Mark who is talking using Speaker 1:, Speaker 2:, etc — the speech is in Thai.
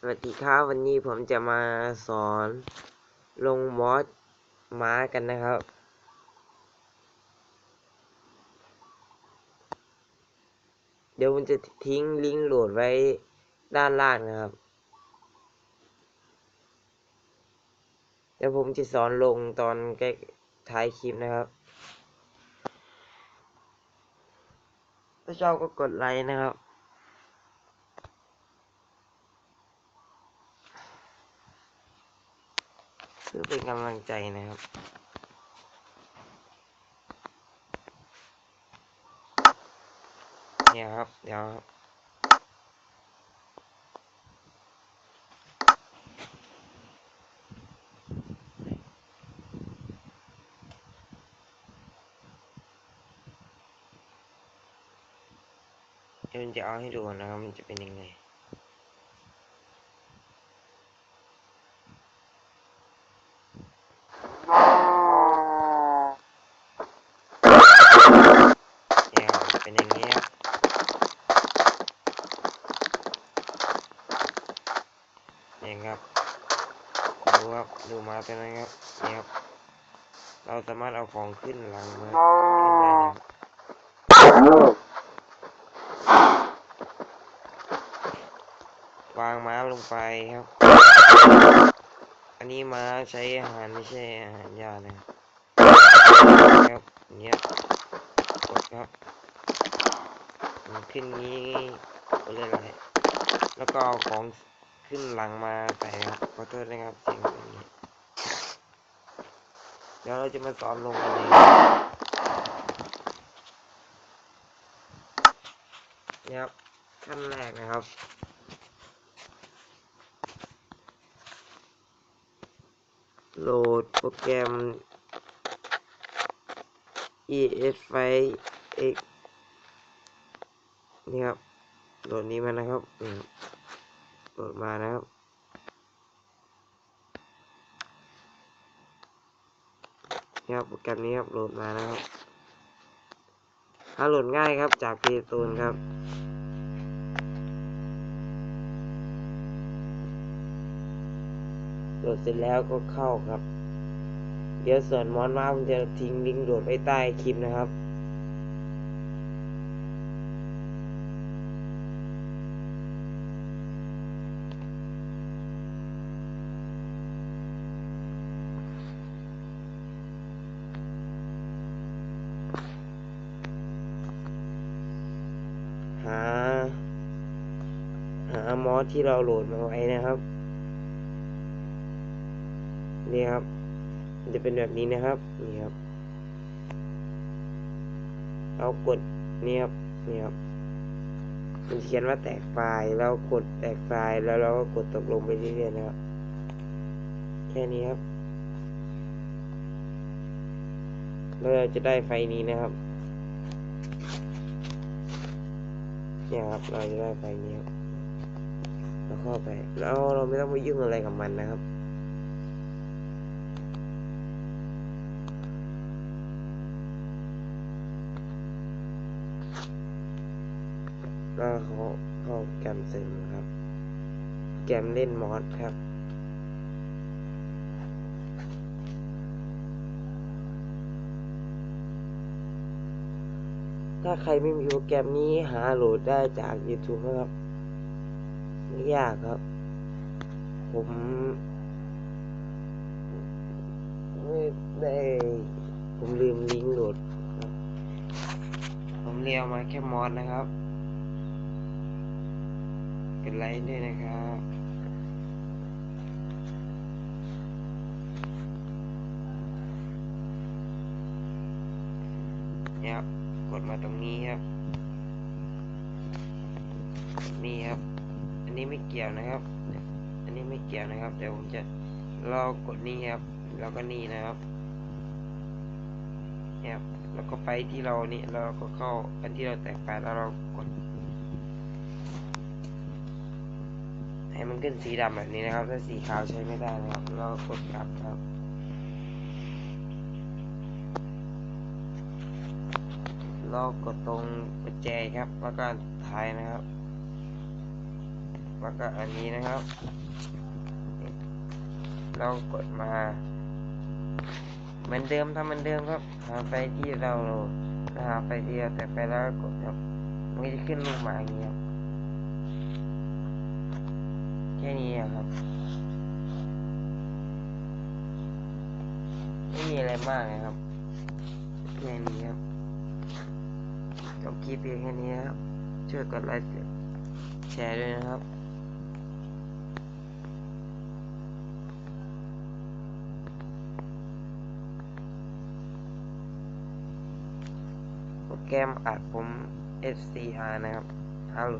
Speaker 1: สวัสดีครับวันนี้ผมจะมาสอนลงมอสม้ากันนะครับ เดี๋ยวผมจะทิ้งลิงก์โหลดไว้ด้านล่างนะครับ เดี๋ยวผมจะสอนลงตอนใกล้ท้ายคลิปนะครับ ถ้าชอบก็กดไลค์นะครับ พื่อเป็นกำลังใจนะครับ เนี่ยครับ เดี๋ยวครับเดี๋ยวจะเอาให้ดูนะครับมันจะเป็นยังไง เนี่ยครับเป็นอย่างนี้ครับเนี่ครับดูครับดูมาตัวนั้นครับเนี่ยครับ เราสามารถเอาของขึ้นหลังมาขึ้นได้ครับวางม้าลงไปครับ อันนี้ม้าใช้อาหารไม่ใช่อาหารยานะครับครับอย่างเงี้ยกดครับขึ้นงี้ก็เลยอะไรแล้วก็เอาของ ขึ้นหลังมาใส่ครับขอโทษนะครับเสียงเป็นนี้เดี๋ยวเราจะมาสอนลงกันเลยนี่ครับขั้นแรกนะครับโหลดโปรแกรม ESFi X นี่ครับ โหลดนี้มานะครับ โหลดมานะครับ นี่ครับโปรแกรมนี้ครับโหลดมานะครับถ้าโหลดง่ายครับจาก Play Store ครับโหลดเสร็จแล้วก็เข้าครับ เดี๋ยวส่วนมอนมาผมจะทิ้งลิงก์โหลดไว้ใต้คลิปนะครับ หา หามอส ที่เราโหลดมาไว้นะครับนี่ครับ มันจะเป็นแบบนี้นะครับนี่ครับเรากดนี่ครับนี่ครับมันเขียนว่าแตกไฟล์เรากดแตกไฟล์แล้วเราก็กดตกลงไปเรื่อยๆนะครับแค่นี้ครับแล้วเราจะได้ไฟนี้นะครับเนี่ยครับเราจะได้ไฟนี้ครับ เราเข้าไปแล้วเราไม่ต้องไปยุ่งอะไรกับมันนะครับก็เขาเข้าแกมเซึมครับ แกมเล่นมอสครับถ้าใครไม่มีโปรแกรมนี้หาโหลดได้จาก YouTube นะครับ ยากครับ ผมไม่ได้ ผมลืมลิงก์โหลดครับผมเรียวมาแค่มอสนะครับกดไลค์ด้วยนะครับเนี่ยครับกดมาตรงนี้ครับ นี่ครับ อั นนี้ไม่เกี่ยวนะครับ อันนี้ไม่เกี่ยวนะครับ เดี๋ยวผมจะลองกดนี่ครับ แล้วก็นี่นะครับเนี่ยแล้วก็ไปที่เรานี่เราก็เข้าอันที่เราแตกไปแล้วเรากดให้มันขึ้นสีดำแบบนี้นะครับ ถ้าสีขาวใช้ไม่ได้นะครับ เรากดกลับครับเรากดตรงกุญแจครับ แล้วก็ท้ายนะครับ แล้วก็อันนี้นะครับ เรากดมาเหมือนเดิมทำเหมือนเดิมครับ หาไปที่เราหาไปเดียวแต่ไปแล้วกดครับมันจะขึ้นรูปมาอย่างนี้ครับแค่นี้ครับไม่มีอะไรมากนะครับแค่นี้ครับจบคลิปเพียงแค่นี้ครับช่วยกดไลค์แชร์ด้วยนะครับ โปร แกรมอัดผม SCR นะครับฮัลโหล